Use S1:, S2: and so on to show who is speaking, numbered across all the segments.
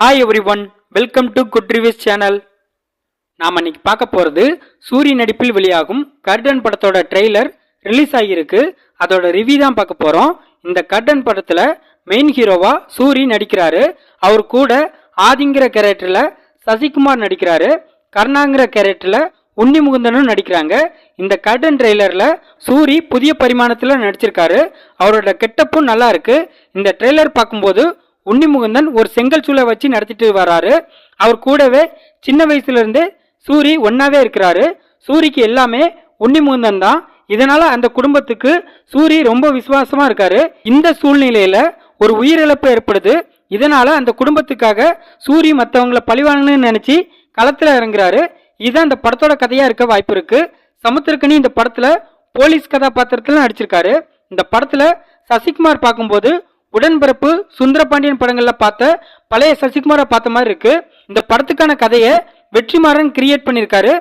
S1: Hi everyone welcome to good reviews channel நாம் இன்னைக்கு பார்க்க போகிறது சூரி நடிப்பில் வெளியாகும் கர்டன் படத்தோட ட்ரெய்லர் ரிலீஸ் ஆகியிருக்கு. அதோட ரிவ்யூ தான் பார்க்க போகிறோம் இந்த கர்டன் படத்தில் மெயின் ஹீரோவா சூரி நடிக்கிறாரு. அவர் கூட ஆதிங்கிற கேரக்டரில் சசிகுமார் நடிக்கிறாரு. கர்ணாங்கிற கேரக்டரில் உன்னி முகுந்தனும் நடிக்கிறாங்க. இந்த கர்டன் ட்ரெய்லரில் சூரி புதிய பரிமாணத்தில் நடிச்சிருக்காரு. அவரோட கெட்டப்பும் நல்லா இருக்கு. இந்த ட்ரெய்லர் பார்க்கும்போது உன்னிமுகுந்தன் ஒரு செங்கல் சூளை வச்சு நடத்திட்டு வர்றாரு அவர் கூடவே சின்ன வயசுல இருந்தே சூரி ஒன்னாவே இருக்கிறாரு. சூரிக்கு எல்லாமே உன்னிமுகுந்தன் தான். இதனால அந்த குடும்பத்துக்கு சூரி ரொம்ப விசுவாசமா இருக்காரு. இந்த சூழ்நிலையில ஒரு உயிரிழப்பு ஏற்படுது. இதனால அந்த குடும்பத்துக்காக சூரி மற்றவங்கள பழிவாங்கன்னு நினைச்சு களத்துல இறங்குறாரு. இதுதான் இந்த படத்தோட கதையா இருக்க வாய்ப்பு இருக்கு. சமுத்திரக்கணி இந்த படத்துல போலீஸ் கதாபாத்திரத்துல நடிச்சிருக்காரு. இந்த படத்துல சசிகுமார் பார்க்கும்போது உடன்பிறப்பு சுந்தரபாண்டியன் படங்கள்ல பார்த்த பழைய சசிகுமாரை பார்த்த மாதிரி இருக்கு. இந்த படத்துக்கான கதையை வெற்றிமாறன் கிரியேட் பண்ணியிருக்காரு.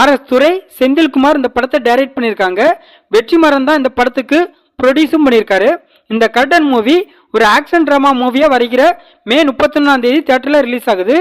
S1: ஆர் எஸ் துரை செந்தில்குமார் இந்த படத்தை டைரக்ட் பண்ணியிருக்காங்க. வெற்றிமாறன் தான் இந்த படத்துக்கு ப்ரொடியூஸும் பண்ணியிருக்காரு. இந்த கர்டன் மூவி ஒரு ஆக்ஷன் ட்ராமா மூவியாக வருகிற மே முப்பத்தொன்னாம் தேதி தேட்டரில் ரிலீஸ் ஆகுது.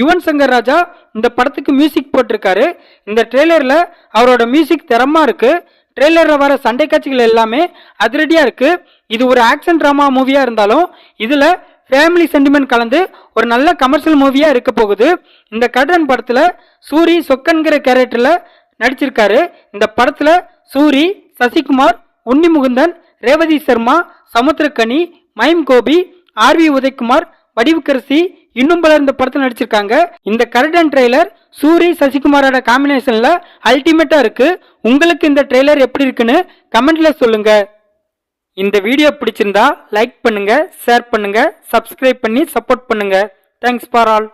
S1: யுவன் சங்கர் ராஜா இந்த படத்துக்கு மியூசிக் போட்டிருக்காரு. இந்த ட்ரெய்லரில் அவரோட மியூசிக் தரமாக இருக்குது ட்ரெய்லரில் வர சண்டை காட்சிகள் எல்லாமே அதிரடியாக இருக்குது இது ஒரு ஆக்ஷன் ட்ராமா மூவியாக இருந்தாலும் இதில் ஃபேமிலி சென்டிமெண்ட் கலந்து ஒரு நல்ல கமர்ஷியல் மூவியாக இருக்க போகுது. இந்த கர்டன் படத்தில் சூரி சொக்கன்கிற கேரக்டரில் நடிச்சிருக்காரு. இந்த படத்தில் சூரி சசிகுமார் உன்னி முகுந்தன் ரேவதி சர்மா சமுத்திரக்கனி மைம் கோபி ஆர்வி உதயகுமார் வடிவுக்கரசி இன்னும் பலர் இந்த படத்தில் நடிச்சிருக்காங்க. இந்த கரடன் ட்ரெய்லர் சூரி சசிகுமாரோட காம்பினேஷன்ல அல்டிமேட்டா இருக்கு. உங்களுக்கு இந்த ட்ரெய்லர் எப்படி இருக்குன்னு கமெண்ட்ல சொல்லுங்க. இந்த வீடியோ பிடிச்சிருந்தா லைக் பண்ணுங்க ஷேர் பண்ணுங்க சப்ஸ்கிரைப் பண்ணி சப்போர்ட் பண்ணுங்க. Thanks for all